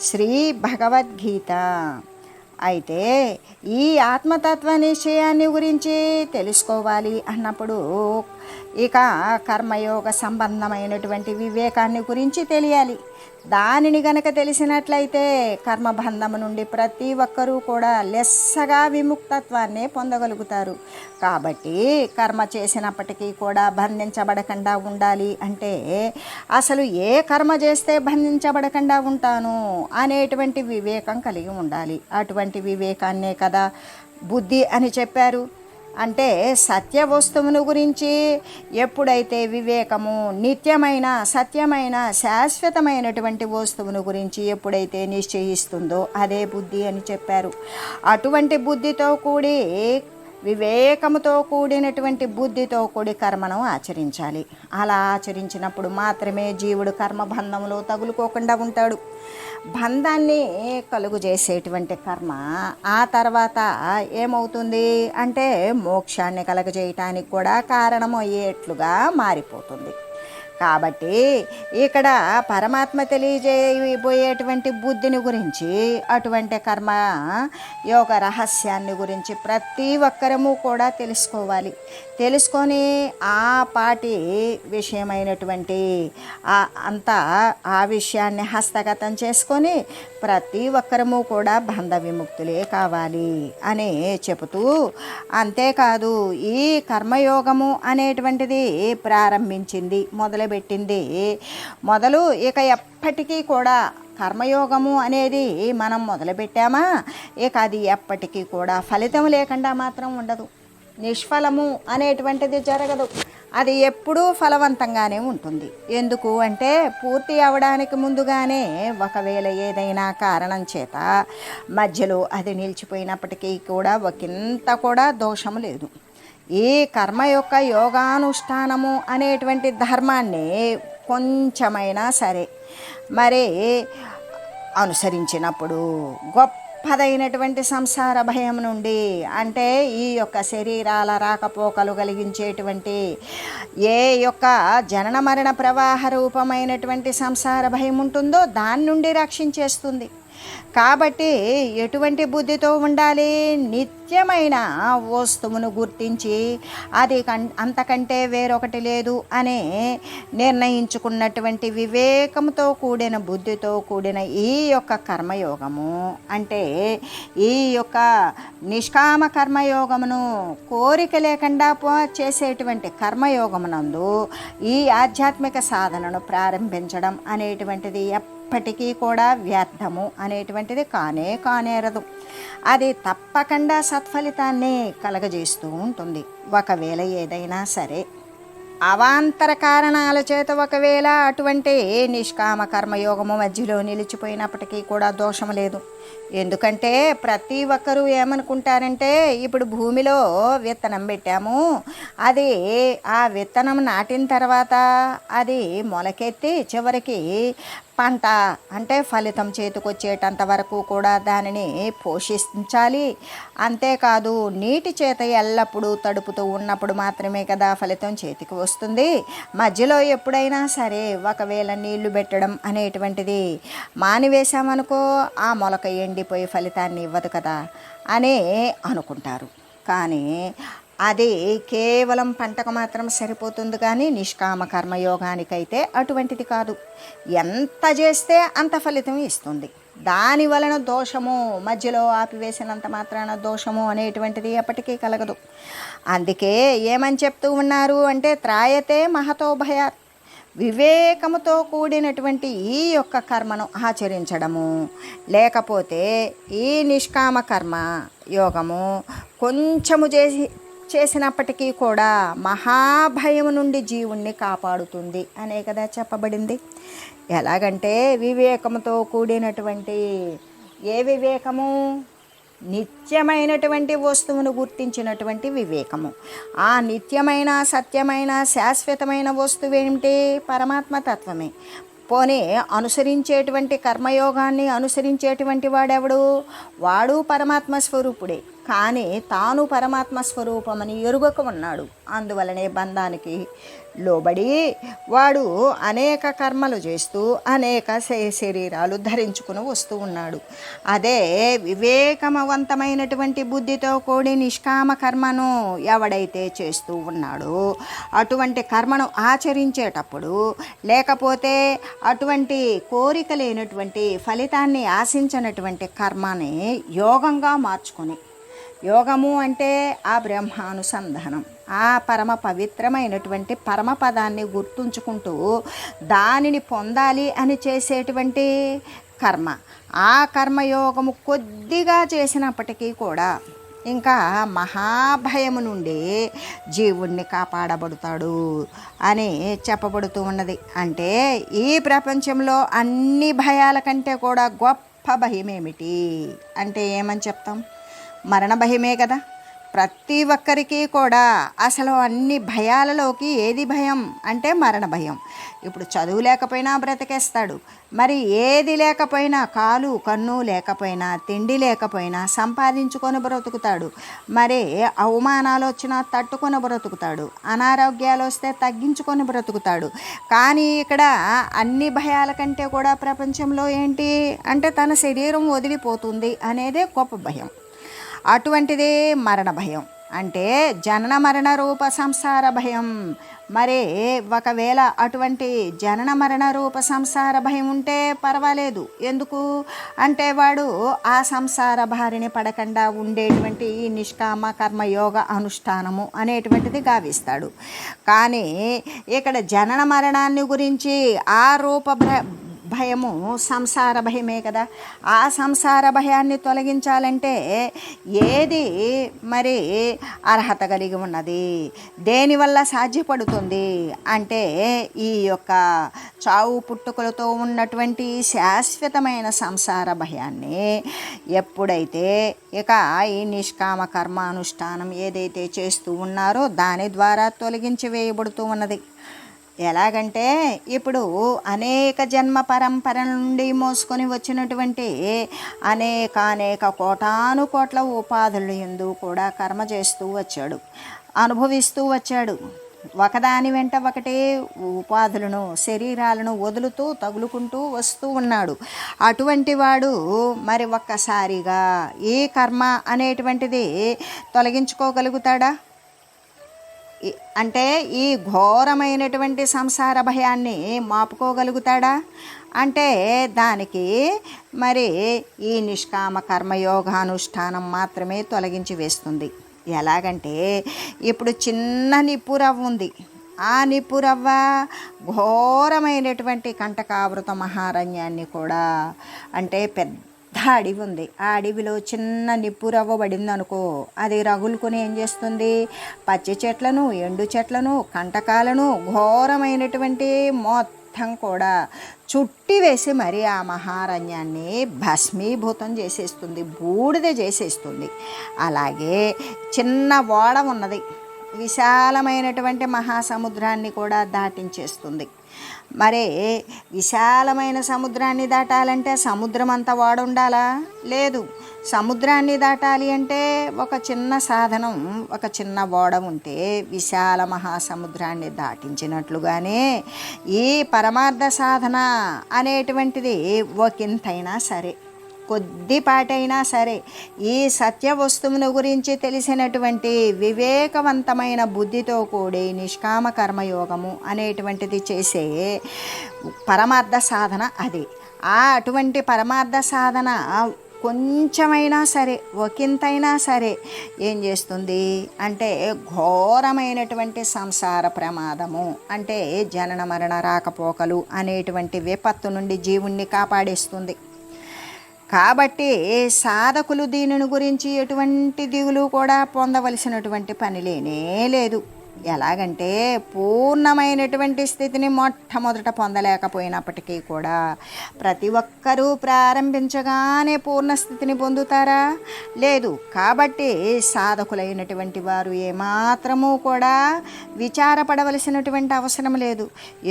శ్రీ భగవద్గీత. అయితే ఈ ఆత్మతత్వ నిశ్చయాన్ని గురించి తెలుసుకోవాలి అన్నప్పుడు ఇక కర్మయోగ సంబంధమైనటువంటి వివేకాన్ని గురించి తెలియాలి. దానిని గనక తెలిసినట్లయితే కర్మబంధము నుండి ప్రతి ఒక్కరూ కూడా లెస్సగా విముక్తత్వాన్ని పొందగలుగుతారు. కాబట్టి కర్మ చేసినప్పటికీ కూడా బంధించబడకుండా ఉండాలి అంటే అసలు ఏ కర్మ చేస్తే బంధించబడకుండా ఉంటాను అనేటువంటి వివేకం కలిగి ఉండాలి. అటువంటి వివేకాన్నే కదా బుద్ధి అని చెప్పారు. అంటే సత్య వస్తువును గురించి ఎప్పుడైతే వివేకము నిత్యమైన సత్యమైన శాశ్వతమైనటువంటి వస్తువును గురించి ఎప్పుడైతే నిశ్చయిస్తుందో అదే బుద్ధి అని చెప్పారు. అటువంటి బుద్ధితో కూడి వివేకముతో కూడినటువంటి బుద్ధితో కూడి కర్మను ఆచరించాలి. అలా ఆచరించినప్పుడు మాత్రమే జీవుడు కర్మబంధంలో తగులుకోకుండా ఉంటాడు. బంధాన్ని కలుగు చేసేటువంటి కర్మ ఆ తర్వాత ఏమవుతుంది అంటే మోక్షాన్ని కలుగజేయటానికి కూడా కారణమయ్యేట్లుగా మారిపోతుంది. కాబట్టి ఇక్కడ పరమాత్మ తెలియజేయబోయేటువంటి బుద్ధిని గురించి అటువంటి కర్మ యోగ రహస్యాన్ని గురించి ప్రతి ఒక్కరము కూడా తెలుసుకోవాలి. తెలుసుకొని ఆ పాటి విషయమైనటువంటి అంతా ఆ విషయాన్ని హస్తగతం చేసుకొని ప్రతి ఒక్కరము కూడా బంధ విముక్తులే కావాలి అని చెబుతూ అంతేకాదు ఈ కర్మయోగము అనేటువంటిది ప్రారంభించింది మొదలుపెట్టింది. మొదలు ఇక ఎప్పటికీ కూడా కర్మయోగము అనేది మనం మొదలుపెట్టామా? ఇక అది ఎప్పటికీ కూడా ఫలితం లేకుండా మాత్రం ఉండదు. నిష్ఫలము అనేటువంటిది జరగదు. అది ఎప్పుడూ ఫలవంతంగానే ఉంటుంది. ఎందుకు అంటే పూర్తి అవడానికి ముందుగానే ఒకవేళ ఏదైనా కారణం చేత మధ్యలో అది నిలిచిపోయినప్పటికీ కూడా ఒకంత కూడా దోషము లేదు. ఈ కర్మ యొక్క యోగానుష్ఠానము అనేటువంటి ధర్మాన్ని కొంచెమైనా సరే మరి అనుసరించినప్పుడు గొప్పదైనటువంటి సంసార భయం నుండి అంటే ఈ యొక్క శరీరాల రాకపోకలు కలిగించేటువంటి ఏ యొక్క జనన మరణ ప్రవాహ రూపమైనటువంటి సంసార భయం ఉంటుందో దాని నుండి రక్షించేస్తుంది. కాబట్టి ఎటువంటి బుద్ధితో ఉండాలి? నిత్యమైన వస్తువును గుర్తించి అది కం అంతకంటే వేరొకటి లేదు అనే నిర్ణయించుకున్నటువంటి వివేకంతో కూడిన బుద్ధితో కూడిన ఈ యొక్క కర్మయోగము. అంటే ఈ యొక్క నిష్కామ కర్మయోగమును కోరిక లేకుండా చేసేటువంటి కర్మయోగమునందు ఈ ఆధ్యాత్మిక సాధనను ప్రారంభించడం అనేటువంటిది ఎప్పటికీ కూడా వ్యర్థము అనేటువంటిది కానే కానేరదు. అది తప్పకుండా సత్ఫలితాన్ని కలగజేస్తూ ఉంటుంది. ఒకవేళ ఏదైనా సరే అవాంతర కారణాల చేత ఒకవేళ అటువంటి నిష్కామ కర్మయోగము మధ్యలో నిలిచిపోయినప్పటికీ కూడా దోషం లేదు. ఎందుకంటే ప్రతి ఒక్కరూ ఏమనుకుంటారంటే ఇప్పుడు భూమిలో విత్తనం పెట్టాము అది ఆ విత్తనం నాటిన తర్వాత అది మొలకెత్తి చివరికి పంట అంటే ఫలితం చేతికొచ్చేటంత వరకు కూడా దానిని పోషించాలి. అంతేకాదు నీటి చేత ఎల్లప్పుడూ తడుపుతూ ఉన్నప్పుడు మాత్రమే కదా ఫలితం చేతికి వస్తుంది. మధ్యలో ఎప్పుడైనా సరే ఒకవేళ నీళ్ళు పెట్టడం అనేటువంటిది మానివేశామనుకో ఆ మొలక ఎండిపోయి ఫలితాన్ని ఇవ్వదు కదా అనే అనుకుంటారు. కానీ అది కేవలం పంటకు మాత్రం సరిపోతుంది కానీ నిష్కామ కర్మయోగానికైతే అటువంటిది కాదు. ఎంత చేస్తే అంత ఫలితం ఇస్తుంది. దాని వలన దోషము మధ్యలో ఆపివేసినంత మాత్రాన దోషము అనేటువంటిది ఎప్పటికీ కలగదు. అందుకే ఏమని చెప్తూ ఉన్నారు అంటే త్రాయతే మహతో భయాత్. వివేకముతో కూడినటువంటి ఈ యొక్క కర్మను ఆచరించడము. లేకపోతే ఈ నిష్కామ కర్మ యోగము కొంచెము చేసి చేసినప్పటికీ కూడా మహాభయం నుండి జీవుణ్ణి కాపాడుతుంది అనే కదా చెప్పబడింది. ఎలాగంటే వివేకముతో కూడినటువంటి ఏ వివేకము? నిత్యమైనటువంటి వస్తువును గుర్తించినటువంటి వివేకము. ఆ నిత్యమైన సత్యమైన శాశ్వతమైన వస్తువు ఏమిటి పరమాత్మ తత్వమే. పోనీ అనుసరించేటువంటి కర్మయోగాన్ని అనుసరించేటువంటి వాడెవడు? వాడు పరమాత్మ స్వరూపుడే. కానీ తాను పరమాత్మ స్వరూపమని ఎరుగక ఉన్నాడు. అందువలనే బంధానికి లోబడి వాడు అనేక కర్మలు చేస్తూ అనేక శ- శరీరాలు ధరించుకుని వస్తూ ఉన్నాడు. అదే వివేకమవంతమైనటువంటి బుద్ధితో కూడి నిష్కామ కర్మను ఎవడైతే చేస్తూ ఉన్నాడో అటువంటి కర్మను ఆచరించేటప్పుడు లేకపోతే అటువంటి కోరిక లేనటువంటి ఫలితాన్ని ఆశించినటువంటి కర్మని యోగంగా మార్చుకొని యోగము అంటే ఆ బ్రహ్మానుసంధానం ఆ పరమ పవిత్రమైనటువంటి పరమపదాన్ని గుర్తుంచుకుంటూ దానిని పొందాలి అని చేసేటువంటి కర్మ. ఆ కర్మయోగము కొద్దిగా చేసినప్పటికీ కూడా ఇంకా మహాభయము నుండి జీవుణ్ణి కాపాడబడతాడు అని చెప్పబడుతూ ఉన్నది. అంటే ఈ ప్రపంచంలో అన్ని భయాల కంటే కూడా గొప్ప భయం ఏమిటి అంటే ఏమని చెప్తాం? మరణ భయమే కదా. ప్రతి ఒక్కరికి కూడా అసలు అన్ని భయాలలోకి ఏది భయం అంటే మరణ భయం. ఇప్పుడు చదువు లేకపోయినా బ్రతికేస్తాడు. మరి ఏది లేకపోయినా కాలు కన్ను లేకపోయినా తిండి లేకపోయినా సంపాదించుకొని బ్రతుకుతాడు. మరి అవమానాలు వచ్చినా తట్టుకొని బ్రతుకుతాడు. అనారోగ్యాలు వస్తే తగ్గించుకొని బ్రతుకుతాడు. కానీ ఇక్కడ అన్ని భయాల కంటే కూడా ప్రపంచంలో ఏంటి అంటే తన శరీరం వదిలిపోతుంది అనేదే గొప్ప భయం. అటువంటిదే మరణ భయం. అంటే జనన మరణ రూప సంసార భయం. మరి ఒకవేళ అటువంటి జనన మరణ రూప సంసార భయం ఉంటే పర్వాలేదు. ఎందుకు? అంటే వాడు ఆ సంసార భారిని పడకుండా ఉండేటువంటి ఈ నిష్కామ కర్మయోగ అనుష్ఠానము అనేటువంటిది గావిస్తాడు. కానీ ఇక్కడ జనన మరణాన్ని గురించి ఆ రూప భయము సంసార భయమే కదా. ఆ సంసార భయాన్ని తొలగించాలంటే ఏది మరి అర్హత కలిగి ఉన్నది? దేనివల్ల సాధ్యపడుతుంది? అంటే ఈ యొక్క చావు పుట్టుకలతో ఉన్నటువంటి శాశ్వతమైన సంసార భయాన్ని ఎప్పుడైతే ఇక ఈ నిష్కామ కర్మానుష్ఠానం ఏదైతే చేస్తూ ఉన్నారో దాని ద్వారా తొలగించి వేయబడుతూ ఉన్నది. ఎలాగంటే ఇప్పుడు అనేక జన్మ పరంపర నుండి మోసుకొని వచ్చినటువంటి అనేక అనేక కోటాను కోట్ల ఉపాధులు ఎందు కూడా కర్మ చేస్తూ వచ్చాడు అనుభవిస్తూ వచ్చాడు. ఒకదాని వెంట ఒకటే ఉపాధులను శరీరాలను వదులుతూ తగులుకుంటూ వస్తూ ఉన్నాడు. అటువంటి వాడు మరి ఒక్కసారిగా ఈ కర్మ అనేటువంటిది తొలగించుకోగలుగుతాడా? అంటే ఈ ఘోరమైనటువంటి సంసార భయాన్ని మాపుకోగలుగుతాడా? అంటే దానికి మరి ఈ నిష్కామ కర్మయోగానుష్ఠానం మాత్రమే తొలగించి వేస్తుంది. ఎలాగంటే ఇప్పుడు చిన్న నిప్పురవ్వ ఉంది. ఆ నిప్పురవ్వ ఘోరమైనటువంటి కంటకావృత మహారణ్యాన్ని కూడా అంటే పెద్ద అడవి ఉంది. ఆ అడవిలో చిన్న నిప్పు రవ్వ పడింది అనుకో అది రగులుకొని ఏం చేస్తుంది? పచ్చి చెట్లను ఎండు చెట్లను కంటకాలను ఘోరమైనటువంటి మొత్తం కూడా చుట్టి వేసి మరి ఆ మహారణ్యాన్ని భస్మీభూతం చేసేస్తుంది బూడిద చేసేస్తుంది. అలాగే చిన్న ఓడ ఉన్నది. విశాలమైనటువంటి మహాసముద్రాన్ని కూడా దాటించేస్తుంది. మరి విశాలమైన సముద్రాన్ని దాటాలంటే సముద్రం అంత వాడుండాలా? లేదు. సముద్రాన్ని దాటాలి అంటే ఒక చిన్న సాధనం ఒక చిన్న ఓడ ఉంటే విశాల మహాసముద్రాన్ని దాటించినట్లుగానే ఈ పరమార్థ సాధన అనేటువంటిది ఒకంతైనా సరే. కొద్దిపాటైనా సరే ఈ సత్య వస్తువును గురించి తెలిసినటువంటి వివేకవంతమైన బుద్ధితో కూడి నిష్కామ కర్మయోగము అనేటువంటిది చేసే పరమార్థ సాధన అది. ఆ అటువంటి పరమార్థ సాధన కొంచెమైనా సరే ఒకంతైనా సరే ఏం చేస్తుంది అంటే ఘోరమైనటువంటి సంసార ప్రమాదము అంటే జనన మరణ రాకపోకలు అనేటువంటి విపత్తు నుండి జీవుణ్ణి కాపాడేస్తుంది. కాబట్టి సాధకులు దీనిని గురించి ఎటువంటి దిగులు కూడా పొందవలసినటువంటి పని లేనే లేదు. ఎలాగంటే పూర్ణమైనటువంటి స్థితిని మొట్టమొదట పొందలేకపోయినప్పటికీ కూడా ప్రతి ఒక్కరూ ప్రారంభించగానే పూర్ణ స్థితిని పొందుతారా? లేదు. కాబట్టి సాధకులైనటువంటి వారు ఏమాత్రము కూడా విచారపడవలసినటువంటి అవసరం లేదు.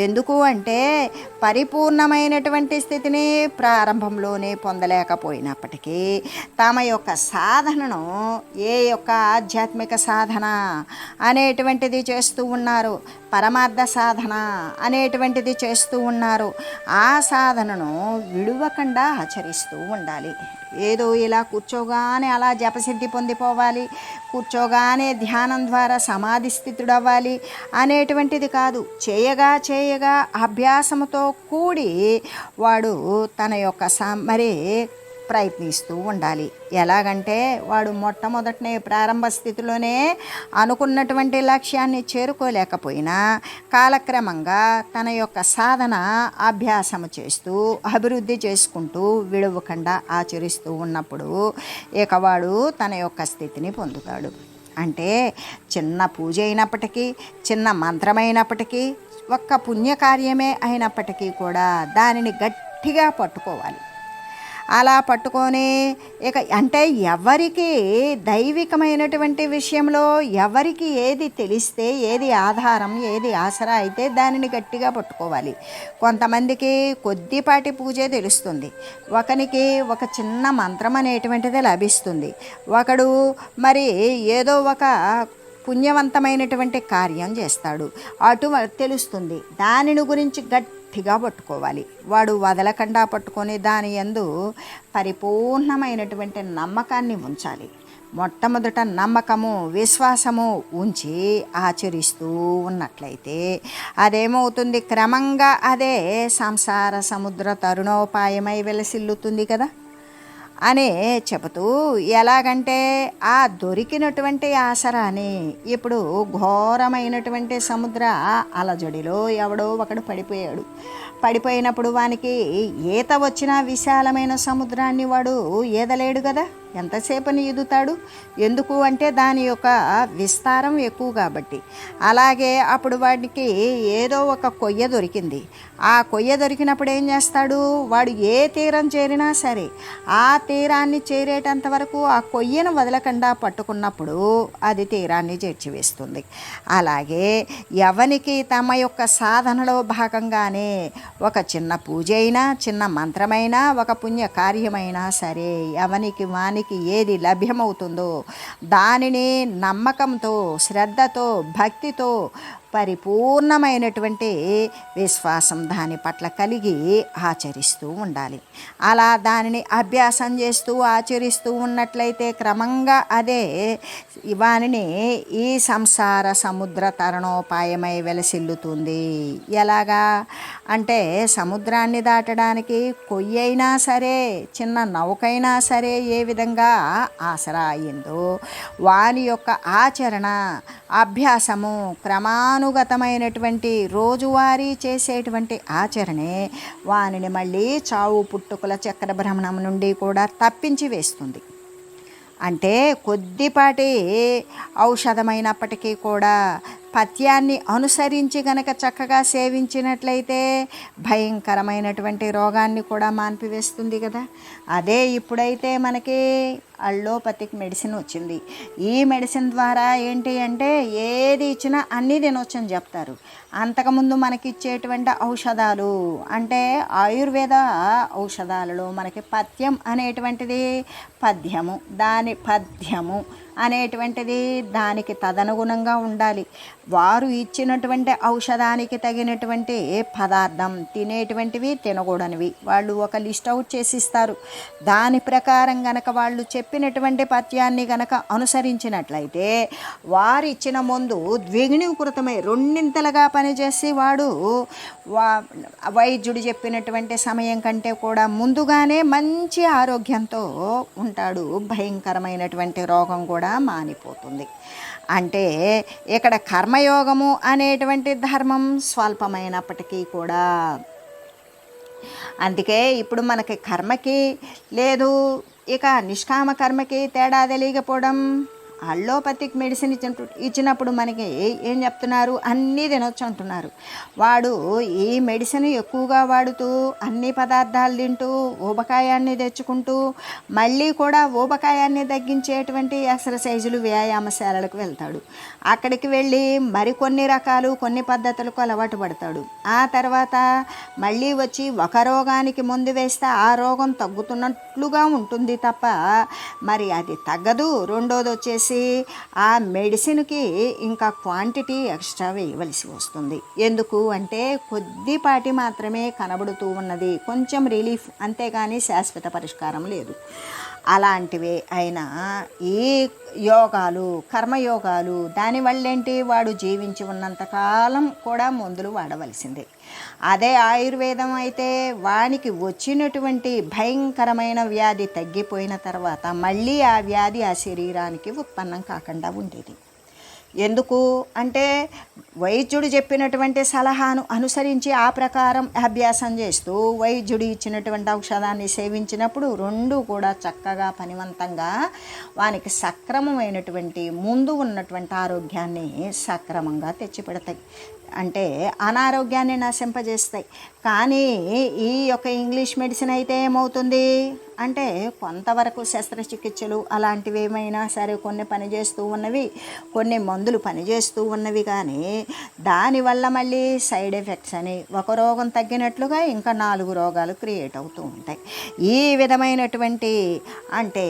ఎందుకు అంటే పరిపూర్ణమైనటువంటి స్థితిని ప్రారంభంలోనే పొందలేకపోయినప్పటికీ తమ యొక్క సాధనను ఏ యొక్క ఆధ్యాత్మిక సాధన అనేటువంటిది చేస్తూ ఉన్నారు. పరమార్థ సాధన అనేటువంటిది చేస్తూ ఉన్నారు. ఆ సాధనను విడువకుండా ఆచరిస్తూ ఉండాలి. ఏదో ఇలా కూర్చోగానే అలా జపసిద్ధి పొందిపోవాలి. కూర్చోగానే ధ్యానం ద్వారా సమాధి స్థితుడవ్వాలి అనేటువంటిది కాదు. చేయగా చేయగా అభ్యాసముతో కూడి వాడు తన యొక్క సా మరి ప్రయత్నిస్తూ ఉండాలి. ఎలాగంటే వాడు మొట్టమొదటనే ప్రారంభ స్థితిలోనే అనుకున్నటువంటి లక్ష్యాన్ని చేరుకోలేకపోయినా కాలక్రమంగా తన యొక్క సాధన అభ్యాసము చేస్తూ అభివృద్ధి చేసుకుంటూ విడవకుండా ఆచరిస్తూ ఉన్నప్పుడు ఇక వాడు తన యొక్క స్థితిని పొందుతాడు. అంటే చిన్న పూజ అయినప్పటికీ చిన్న మంత్రమైనప్పటికీ ఒక్క పుణ్యకార్యమే అయినప్పటికీ కూడా దానిని గట్టిగా పట్టుకోవాలి. అలా పట్టుకొని ఇక అంటే ఎవరికి దైవికమైనటువంటి విషయంలో ఎవరికి ఏది తెలిస్తే ఏది ఆధారం ఏది ఆసరా అయితే దానిని గట్టిగా పట్టుకోవాలి. కొంతమందికి కొద్దిపాటి పూజే తెలుస్తుంది. ఒకనికి ఒక చిన్న మంత్రం అనేటువంటిది లభిస్తుంది. ఒకడు మరి ఏదో ఒక పుణ్యవంతమైనటువంటి కార్యం చేస్తాడు. అటు తెలుస్తుంది. దానిని గురించి గట్టిగా పట్టుకోవాలి. వాడు వదలకుండా పట్టుకొని దాని యందు పరిపూర్ణమైనటువంటి నమ్మకాన్ని ఉంచాలి. మొట్టమొదట నమ్మకము విశ్వాసము ఉంచి ఆచరిస్తూ ఉన్నట్లయితే అదేమవుతుంది? క్రమంగా అదే సంసార సముద్ర తరుణోపాయమై వెలసిల్లుతుంది కదా. అని చెబుతూ ఎలాగంటే ఆ దొరికినటువంటి ఆసరాని ఇప్పుడు ఘోరమైనటువంటి సముద్ర అలజడిలో ఎవడో ఒకడు పడిపోయాడు. పడిపోయినప్పుడు వానికి ఈత వచ్చిన విశాలమైన సముద్రాన్ని వాడు ఈదలేడు కదా ఎంతసేపని ఈదుతాడు? ఎందుకు అంటే దాని యొక్క విస్తారం ఎక్కువ కాబట్టి. అలాగే అప్పుడు వాడికి ఏదో ఒక కొయ్య దొరికింది. ఆ కొయ్య దొరికినప్పుడు ఏం చేస్తాడు? వాడు ఏ తీరం చేరినా సరే ఆ తీరాన్ని చేరేటంత వరకు ఆ కొయ్యను వదలకుండా పట్టుకున్నప్పుడు అది తీరాన్ని చేర్చివేస్తుంది. అలాగే ఎవనికి తమ యొక్క సాధనలో భాగంగానే ఒక చిన్న పూజ అయినా చిన్న మంత్రమైనా ఒక పుణ్య కార్యమైనా సరే ఎవనికి వారికి ఏది లభ్యమవుతుందో దానిని నమ్మకంతో శ్రద్ధతో భక్తితో పరిపూర్ణమైనటువంటి విశ్వాసం దాని పట్ల కలిగి ఆచరిస్తూ ఉండాలి. అలా దానిని అభ్యాసం చేస్తూ ఆచరిస్తూ ఉన్నట్లయితే క్రమంగా అదే వానిని ఈ సంసార సముద్ర తరణోపాయమై వెలసిల్లుతుంది. ఎలాగా? అంటే సముద్రాన్ని దాటడానికి కొయ్యైనా అయినా సరే చిన్న నౌకైనా సరే ఏ విధంగా ఆసరా అయిందో వాని యొక్క ఆచరణ అభ్యాసము క్రమానుగతమైనటువంటి రోజువారీ చేసేటువంటి ఆచరణే వానిని మళ్ళీ చావు పుట్టుకుల చక్ర భ్రమణం నుండి కూడా తప్పించి వేస్తుంది. అంటే కొద్దిపాటి ఔషధమైనప్పటికీ కూడా పథ్యాన్ని అనుసరించి గనక చక్కగా సేవించినట్లయితే భయంకరమైనటువంటి రోగాన్ని కూడా మాన్పివేస్తుంది కదా. అదే ఇప్పుడైతే మనకి అల్లోపతిక్ మెడిసిన్ వచ్చింది. ఈ మెడిసిన్ ద్వారా ఏంటి అంటే ఏది ఇచ్చినా అన్నీ తినొచ్చని చెప్తారు. అంతకుముందు మనకి ఇచ్చేటువంటి ఔషధాలు అంటే ఆయుర్వేద ఔషధాలలో మనకి పథ్యం అనేటువంటిది పద్యము. దాని పద్యము అనేటువంటిది దానికి తదనుగుణంగా ఉండాలి. వారు ఇచ్చినటువంటి ఔషధానికి తగినటువంటి పదార్థం తినేటువంటివి తినకూడనివి. వాళ్ళు ఒక లిస్ట్ అవుట్ చేసి ఇస్తారు దాని ప్రకారం గనక వాళ్ళు చెప్పినటువంటి పత్యాన్ని గనక అనుసరించినట్లయితే వారు ఇచ్చిన ముందు ద్విగుణీకృతమై రెండింతలుగా పనిచేసి వాడు వా వైద్యుడు చెప్పినటువంటి సమయం కంటే కూడా ముందుగానే మంచి ఆరోగ్యంతో ఉంటాడు. భయంకరమైనటువంటి రోగం కూడా మానిపోతుంది. అంటే ఇక్కడ కర్మయోగము అనేటువంటి ధర్మం స్వల్పమైనప్పటికీ కూడా అందుకే ఇప్పుడు మనకి కర్మకి లేదు ఇక నిష్కామ కర్మకి తేడా తెలియకపోవడం అల్లోపతిక్ మెడిసిన్ ఇచ్చిన ఇచ్చినప్పుడు మనకి ఏం చెప్తున్నారు? అన్నీ తినొచ్చు అంటున్నారు. వాడు ఈ మెడిసిన్ ఎక్కువగా వాడుతూ అన్ని పదార్థాలు తింటూ ఊబకాయాన్ని తెచ్చుకుంటూ మళ్ళీ కూడా ఊబకాయాన్ని తగ్గించేటువంటి ఎక్సర్సైజులు వ్యాయామశాలలకు వెళ్తాడు. అక్కడికి వెళ్ళి మరికొన్ని రకాలు కొన్ని పద్ధతులకు అలవాటు పడతాడు. ఆ తర్వాత మళ్ళీ వచ్చి ఒక రోగానికి ముందు వేస్తే ఆ రోగం తగ్గుతున్నట్లుగా ఉంటుంది తప్ప మరి అది తగ్గదు. రెండోది వచ్చేసి ఆ మెడిసిన్కి ఇంకా క్వాంటిటీ ఎక్స్ట్రా వేయవలసి వస్తుంది. ఎందుకు అంటే కొద్దిపాటి మాత్రమే కనబడుతూ ఉన్నది. కొంచెం రిలీఫ్ అంతేగాని శాశ్వత పరిష్కారం లేదు. అలాంటివే అయినా ఈ యోగాలు కర్మయోగాలు దానివల్ల ఏంటి వాడు జీవించి ఉన్నంతకాలం కూడా మందులు వాడవలసిందే. అదే ఆయుర్వేదం అయితే వానికి వచ్చినటువంటి భయంకరమైన వ్యాధి తగ్గిపోయిన తర్వాత మళ్ళీ ఆ వ్యాధి ఆ శరీరానికి ఉత్పన్నం కాకుండా ఉండేది. ఎందుకు? అంటే వైద్యుడు చెప్పినటువంటి సలహాను అనుసరించి ఆ ప్రకారం అభ్యాసం చేస్తూ వైద్యుడు ఇచ్చినటువంటి ఔషధాన్ని సేవించినప్పుడు రెండు కూడా చక్కగా పనివంతంగా వానికి సక్రమమైనటువంటి ముందు ఉన్నటువంటి ఆరోగ్యాన్ని సక్రమంగా తెచ్చిపెడతాయి. అంటే అనారోగ్యాన్ని నశింపజేస్తాయి. కానీ ఈ యొక్క ఇంగ్లీష్ మెడిసిన్ అయితే ఏమవుతుంది? అంటే కొంతవరకు శస్త్రచికిత్సలు అలాంటివి ఏమైనా సరే కొన్ని పనిచేస్తూ ఉన్నవి కొన్ని మందులు పనిచేస్తూ ఉన్నవి కానీ దానివల్ల మళ్ళీ సైడ్ ఎఫెక్ట్స్ అని ఒక రోగం తగ్గినట్లుగా ఇంకా నాలుగు రోగాలు క్రియేట్ అవుతూ ఉంటాయి. ఈ విధమైనటువంటి అంటే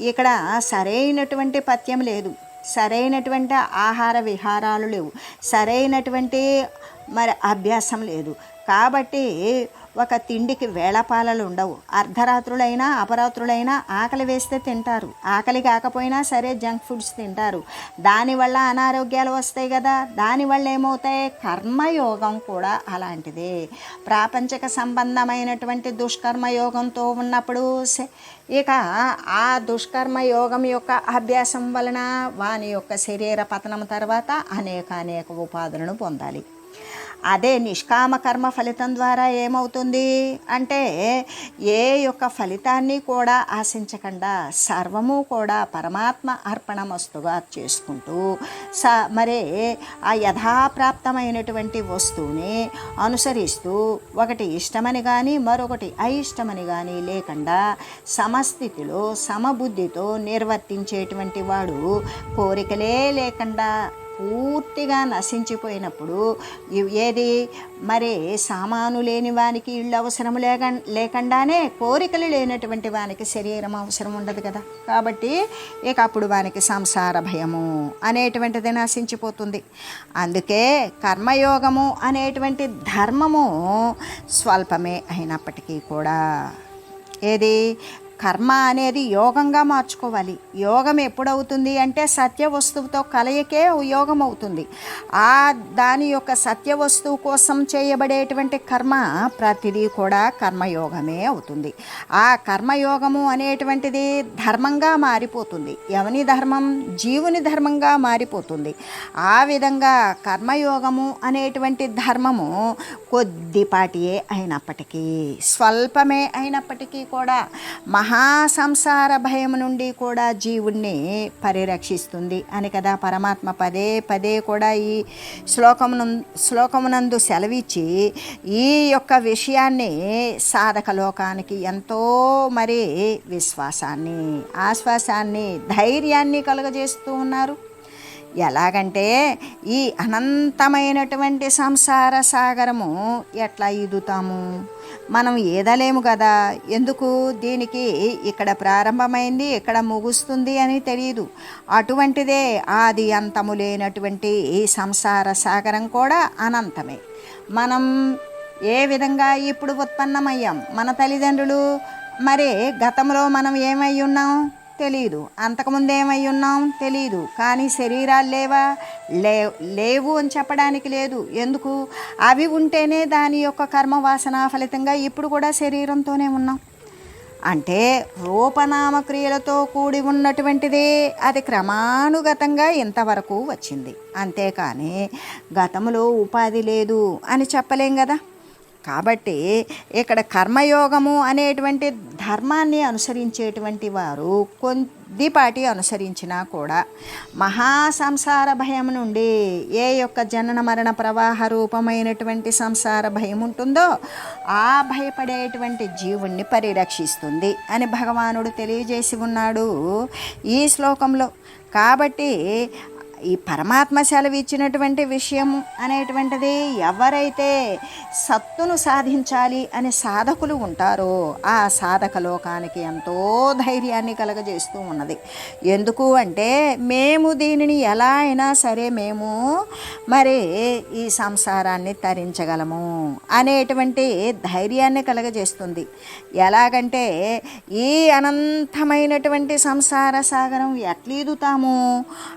ఇక్కడ సరైనటువంటి పథ్యం లేదు. సరైనటువంటి ఆహార విహారాలు లేవు. సరైనటువంటి మరి అభ్యాసం లేదు. కాబట్టి ఒక తిండికి వేళపాలలు ఉండవు. అర్ధరాత్రులైనా అపరాత్రులైనా ఆకలి వేస్తే తింటారు. ఆకలి కాకపోయినా సరే జంక్ ఫుడ్స్ తింటారు. దానివల్ల అనారోగ్యాలు వస్తాయి కదా. దానివల్ల ఏమవుతాయి? కర్మయోగం కూడా అలాంటిదే. ప్రాపంచక సంబంధమైనటువంటి దుష్కర్మ యోగంతో ఉన్నప్పుడు ఇక ఆ దుష్కర్మ యోగం యొక్క అభ్యాసం వలన వాని యొక్క శరీర పతనం తర్వాత అనేక అనేక ఉపాధులను పొందాలి. అదే నిష్కామ కర్మ ఫలితం ద్వారా ఏమవుతుంది? అంటే ఏ యొక్క ఫలితాన్ని కూడా ఆశించకుండా సర్వము కూడా పరమాత్మ అర్పణమస్తుగా చేసుకుంటూ స మరే ఆ యథాప్రాప్తమైనటువంటి వస్తువుని అనుసరిస్తూ ఒకటి ఇష్టమని కానీ మరొకటి అయిష్టమని కానీ లేకుండా సమస్థితిలో సమబుద్ధితో నిర్వర్తించేటువంటి వాడు కోరికలే లేకుండా పూర్తిగా నశించిపోయినప్పుడు ఏది మరి సామాను లేని వానికి ఇళ్ళు అవసరం లేక లేకుండానే కోరికలు లేనటువంటి వానికి శరీరం అవసరం ఉండదు కదా. కాబట్టి ఇక అప్పుడు వానికి సంసార భయము అనేటువంటిది నశించిపోతుంది. అందుకే కర్మయోగము అనేటువంటి ధర్మము స్వల్పమే అయినప్పటికీ కూడా ఏది? కర్మ అనేది యోగంగా మార్చుకోవాలి. యోగం ఎప్పుడవుతుంది అంటే సత్య వస్తువుతో కలయికే యోగం అవుతుంది ఆ దాని యొక్క సత్య వస్తువు కోసం చేయబడేటువంటి కర్మ ప్రతిదీ కూడా కర్మయోగమే అవుతుంది. ఆ కర్మయోగము అనేటువంటిది ధర్మంగా మారిపోతుంది. ఎవని ధర్మం జీవుని ధర్మంగా మారిపోతుంది. ఆ విధంగా కర్మయోగము అనేటువంటి ధర్మము కొద్దిపాటియే అయినప్పటికీ స్వల్పమే అయినప్పటికీ కూడా మహా మహాసంసార భయం నుండి కూడా జీవుణ్ణి పరిరక్షిస్తుంది. అని కదా పరమాత్మ పదే పదే కూడా ఈ శ్లోకమును శ్లోకమునందు సెలవిచ్చి ఈ యొక్క విషయాన్ని సాధక లోకానికి ఎంతో మరి విశ్వాసాన్ని ఆశ్వాసాన్ని ధైర్యాన్ని కలుగజేస్తూ ఉన్నారు. ఎలాగంటే ఈ అనంతమైనటువంటి సంసార సాగరము ఎట్లా ఈదుతాము? మనం ఈదలేము కదా. ఎందుకు? దీనికి ఇక్కడ ప్రారంభమైంది ఇక్కడ ముగుస్తుంది అని తెలియదు అటువంటిదే ఆది అంతము లేనటువంటి ఈ సంసార సాగరం కూడా అనంతమే. మనం ఏ విధంగా ఇప్పుడు ఉత్పన్నమయ్యాం? మన తల్లిదండ్రులు? మరి గతంలో మనం ఏమై ఉన్నాం? తెలియదు అంతకుముందు ఏమై ఉన్నాం తెలియదు కానీ శరీరాలు లేవా? లే లేవు అని చెప్పడానికి లేదు. ఎందుకు? అవి ఉంటేనే దాని యొక్క కర్మ వాసన ఫలితంగా ఇప్పుడు కూడా శరీరంతోనే ఉన్నాం. అంటే రూపనామక్రియలతో కూడి ఉన్నటువంటిదే. అది క్రమానుగతంగా ఇంతవరకు వచ్చింది. అంతేకాని గతంలో ఉపాధి లేదు అని చెప్పలేం కదా? కాబట్టి ఇక్కడ కర్మయోగము అనేటువంటి ధర్మాన్ని అనుసరించేటువంటి వారు కొద్దిపాటి అనుసరించినా కూడా మహా సంసార భయం నుండి ఏ యొక్క జనన మరణ ప్రవాహ రూపమైనటువంటి సంసార భయం ఉంటుందో ఆ భయపడేటువంటి జీవుణ్ణి పరిరక్షిస్తుంది అని భగవానుడు తెలియజేసి ఉన్నాడు ఈ శ్లోకంలో. కాబట్టి ఈ పరమాత్మ సెలవు ఇచ్చినటువంటి విషయం అనేటువంటిది ఎవరైతే సత్తును సాధించాలి అనే సాధకులు ఉంటారో ఆ సాధక లోకానికి ఎంతో ధైర్యాన్ని కలగజేస్తూ ఉన్నది. ఎందుకు అంటే మేము దీనిని ఎలా అయినా సరే మేము మరి ఈ సంసారాన్ని తరించగలము అనేటువంటి ధైర్యాన్ని కలగజేస్తుంది. ఎలాగంటే ఈ అనంతమైనటువంటి సంసార సాగరం ఎట్లీదుతాము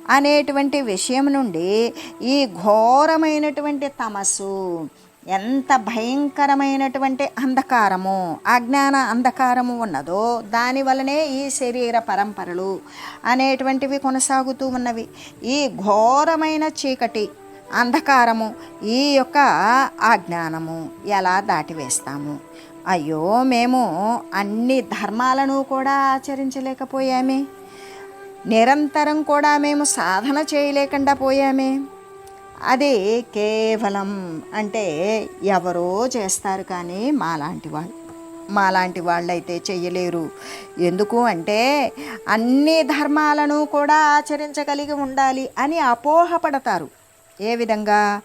అనేటువంటి విషయం నుండి ఈ ఘోరమైనటువంటి తమస్సు ఎంత భయంకరమైనటువంటి అంధకారము అజ్ఞాన అంధకారము ఉన్నదో దానివలనే ఈ శరీర పరంపరలు అనేటువంటివి కొనసాగుతూ ఉన్నవి. ఈ ఘోరమైన చీకటి అంధకారము ఈ యొక్క అజ్ఞానము ఎలా దాటివేస్తాము? అయ్యో మేము అన్ని ధర్మాలను కూడా ఆచరించలేకపోయామే. నిరంతరం కూడా మేము సాధన చేయలేకుండా పోయామే. అది కేవలం అంటే ఎవరో చేస్తారు కానీ మాలాంటి వాళ్ళు మాలాంటి వాళ్ళైతే చెయ్యలేరు. ఎందుకు అంటే అన్ని ధర్మాలను కూడా ఆచరించగలిగి ఉండాలి అని అపోహపడతారు. ఏ విధంగా?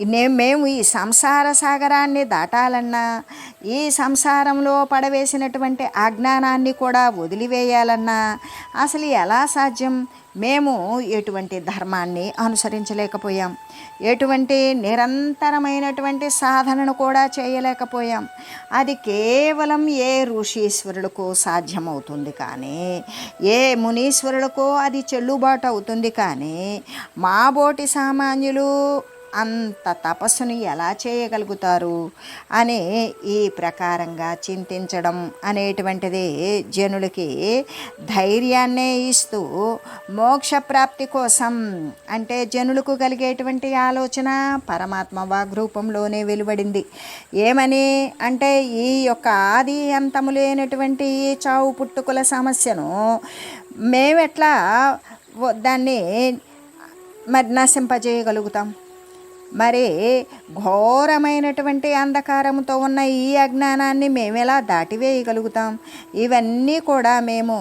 మేము ఈ సంసార సాగరాన్ని దాటాలన్నా ఈ సంసారంలో పడవేసినటువంటి అజ్ఞానాన్ని కూడా వదిలివేయాలన్నా అసలు ఎలా సాధ్యం? మేము ఎటువంటి ధర్మాన్ని అనుసరించలేకపోయాం. ఎటువంటి నిరంతరమైనటువంటి సాధనను కూడా చేయలేకపోయాం. అది కేవలం ఏ ఋషీశ్వరులకు సాధ్యమవుతుంది కానీ ఏ మునీశ్వరులకో అది చెల్లుబాటు అవుతుంది కానీ మా బోటి సామాన్యులు అంత తపస్సును ఎలా చేయగలుగుతారు అనే ఈ ప్రకారంగా చింతించడం అనేటువంటిది జనులకి ధైర్యాన్నే ఇస్తూ మోక్షప్రాప్తి కోసం అంటే జనులకు కలిగేటువంటి ఆలోచన పరమాత్మ వాగ్రూపంలోనే వెలువడింది. ఏమని అంటే ఈ యొక్క ఆది అంతము లేనటువంటి చావు పుట్టుకుల సమస్యను మేమెట్లా దాన్ని మరి నశింపజేయగలుగుతాం? మరి ఘోరమైనటువంటి అంధకారముతో ఉన్న ఈ అజ్ఞానాన్ని మేము ఎలా దాటివేయగలుగుతాం? ఇవన్నీ కూడా మేము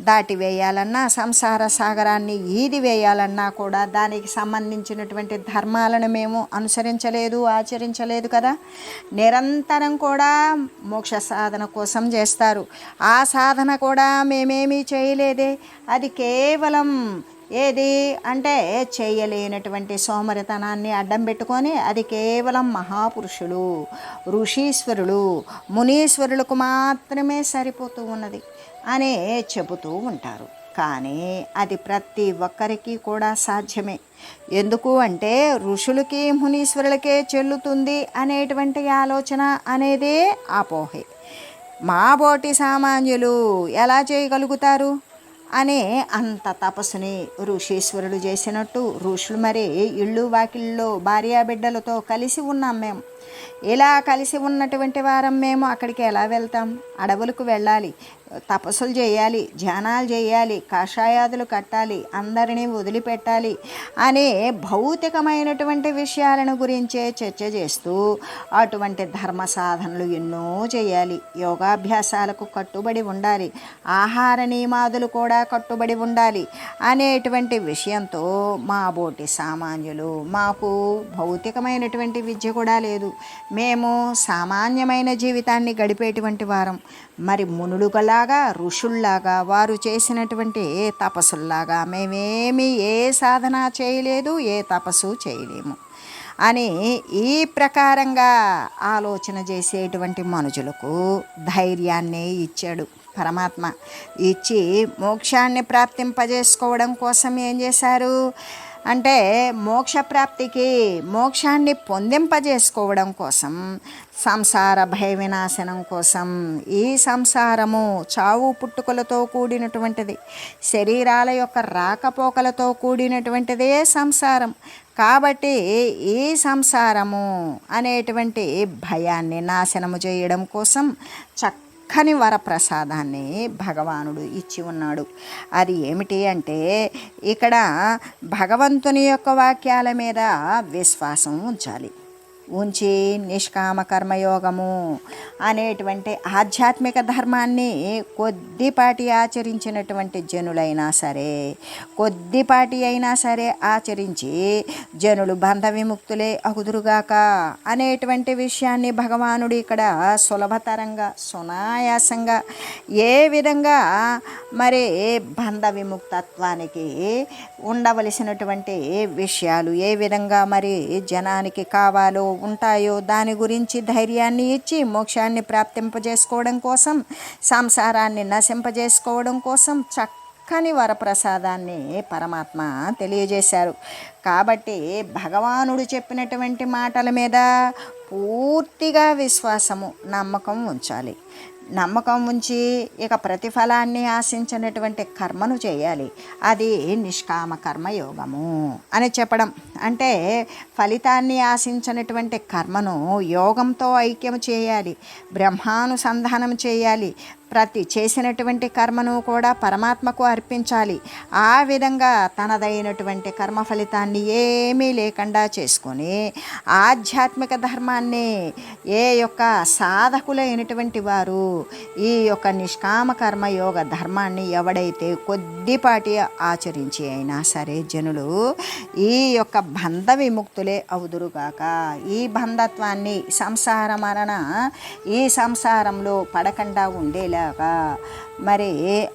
దాటివేయాలన్నా సంసార సాగరాన్ని ఈది వేయాలన్నా కూడా దానికి సంబంధించినటువంటి ధర్మాలను మేము అనుసరించలేదు ఆచరించలేదు కదా? నిరంతరం కూడా మోక్ష సాధన కోసం చేస్తారు. ఆ సాధన కూడా మేమేమీ చేయలేదే. అది కేవలం ఏది అంటే చేయలేనటువంటి సోమరితనాన్ని అడ్డం పెట్టుకొని అది కేవలం మహాపురుషులు ఋషీశ్వరులు మునీశ్వరులకు మాత్రమే సరిపోతూ ఉన్నది అని చెబుతూ ఉంటారు. కానీ అది ప్రతి ఒక్కరికి కూడా సాధ్యమే. ఎందుకు అంటే ఋషులకి మునీశ్వరులకే చెల్లుతుంది అనేటువంటి ఆలోచన అనేది అపోహే. మా బోటి సామాన్యులు ఎలా చేయగలుగుతారు? అనే అంత తపస్సుని ఋషీశ్వరుడు చేసినట్టు ఋషులు మరి ఇళ్ళు వాకిళ్ళలో భార్యాబిడ్డలతో కలిసి ఉన్నాం మేము. ఇలా కలిసి ఉన్నటువంటి వారం మేము? అక్కడికి ఎలా వెళ్తాం? అడవులకు వెళ్ళాలి. తపస్సులు చేయాలి ధ్యానాలు చేయాలి కాషాయాదులు కట్టాలి అందరినీ వదిలిపెట్టాలి అనే భౌతికమైనటువంటి విషయాలను గురించే చర్చ చేస్తూ అటువంటి ధర్మ సాధనలు ఎన్నో చేయాలి. యోగాభ్యాసాలకు కట్టుబడి ఉండాలి. ఆహార నియమాదులు కూడా కట్టుబడి ఉండాలి అనేటువంటి విషయంతో మా బోటి సామాన్యులు మాకు భౌతికమైనటువంటి విద్య కూడా లేదు. మేము సామాన్యమైన జీవితాన్ని గడిపేటువంటి వారం. మరి మునులుగలాగా ఋషుల్లాగా వారు చేసినటువంటి తపస్సుల్లాగా మేమేమి ఏ సాధన చేయలేదు ఏ తపస్సు చేయలేము అని ఈ ప్రకారంగా ఆలోచన చేసేటువంటి మనుషులకు ధైర్యాన్ని ఇచ్చాడు పరమాత్మ. ఇచ్చి మోక్షాన్ని ప్రాప్తింపజేసుకోవడం కోసం ఏం చేశారు? అంటే మోక్ష ప్రాప్తికి మోక్షాన్ని పొందింపజేసుకోవడం కోసం సంసార భయ వినాశనం కోసం ఈ సంసారము చావు పుట్టుకలతో కూడినటువంటిది శరీరాల యొక్క రాకపోకలతో కూడినటువంటిదే సంసారం. కాబట్టి ఈ సంసారము అనేటువంటి భయాన్ని నాశనము చేయడం కోసం చక్క చక్కని వరప్రసాదాన్ని భగవానుడు ఇచ్చి ఉన్నాడు. అది ఏమిటి అంటే ఇక్కడ భగవంతుని యొక్క వాక్యాల మీద విశ్వాసం ఉంచాలి. ఉంచి నిష్కామ కర్మయోగము అనేటువంటి ఆధ్యాత్మిక ధర్మాన్ని కొద్దిపాటి ఆచరించినటువంటి జనులైనా సరే కొద్దిపాటి అయినా సరే ఆచరించి జనులు బంధ విముక్తులే అగుదురుగాక అనేటువంటి విషయాన్ని భగవానుడు ఇక్కడ సులభతరంగా సునాయాసంగా ఏ విధంగా మరి బంధ విముక్తత్వానికి ఉండవలసినటువంటి విషయాలు ఏ విధంగా మరి జనానికి కావాలో ఉంటాయో దాని గురించి ధైర్యాన్ని ఇచ్చి మోక్షాన్ని ప్రాప్తింపజేసుకోవడం కోసం సంసారాన్ని నశింపజేసుకోవడం కోసం చక్కని వరప్రసాదాన్ని పరమాత్మ తెలియజేశారు. కాబట్టి భగవానుడు చెప్పినటువంటి మాటల మీద పూర్తిగా విశ్వాసము నమ్మకం ఉంచాలి. నమ్మకం ఉంచి ఇక ప్రతిఫలాన్ని ఆశించినటువంటి కర్మను చేయాలి. అది నిష్కామ కర్మయోగము అని చెప్పడం. అంటే ఫలితాన్ని ఆశించినటువంటి కర్మను యోగంతో ఐక్యం చేయాలి. బ్రహ్మానుసంధానం చేయాలి. ప్రతి చేసినటువంటి కర్మను కూడా పరమాత్మకు అర్పించాలి. ఆ విధంగా తనదైనటువంటి కర్మ ఫలితాన్ని ఏమీ లేకుండా చేసుకొని ఆధ్యాత్మిక ధర్మాన్ని ఏ యొక్క సాధకులైనటువంటి వారు ఈ యొక్క నిష్కామ కర్మ యోగ ధర్మాన్ని ఎవడైతే కొద్దిపాటి ఆచరించి అయినా సరే జనులు ఈ యొక్క బంధ విముక్తులే అవుదురుగాక. ఈ బంధత్వాన్ని సంసార మరణ ఈ సంసారంలో పడకుండా ఉండేలా ఉండేలాగా మరి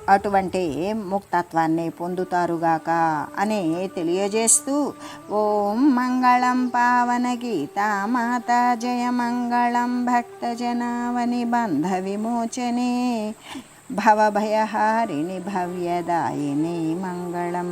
అటువంటి ముక్తత్వాన్ని పొందుతారుగాక అని తెలియజేస్తూ ఓం మంగళం పావన గీతా మాత జయ మంగళం భక్తజనావని బంధ విమోచనే భవభయహారిణి భవ్యదాయిని మంగళం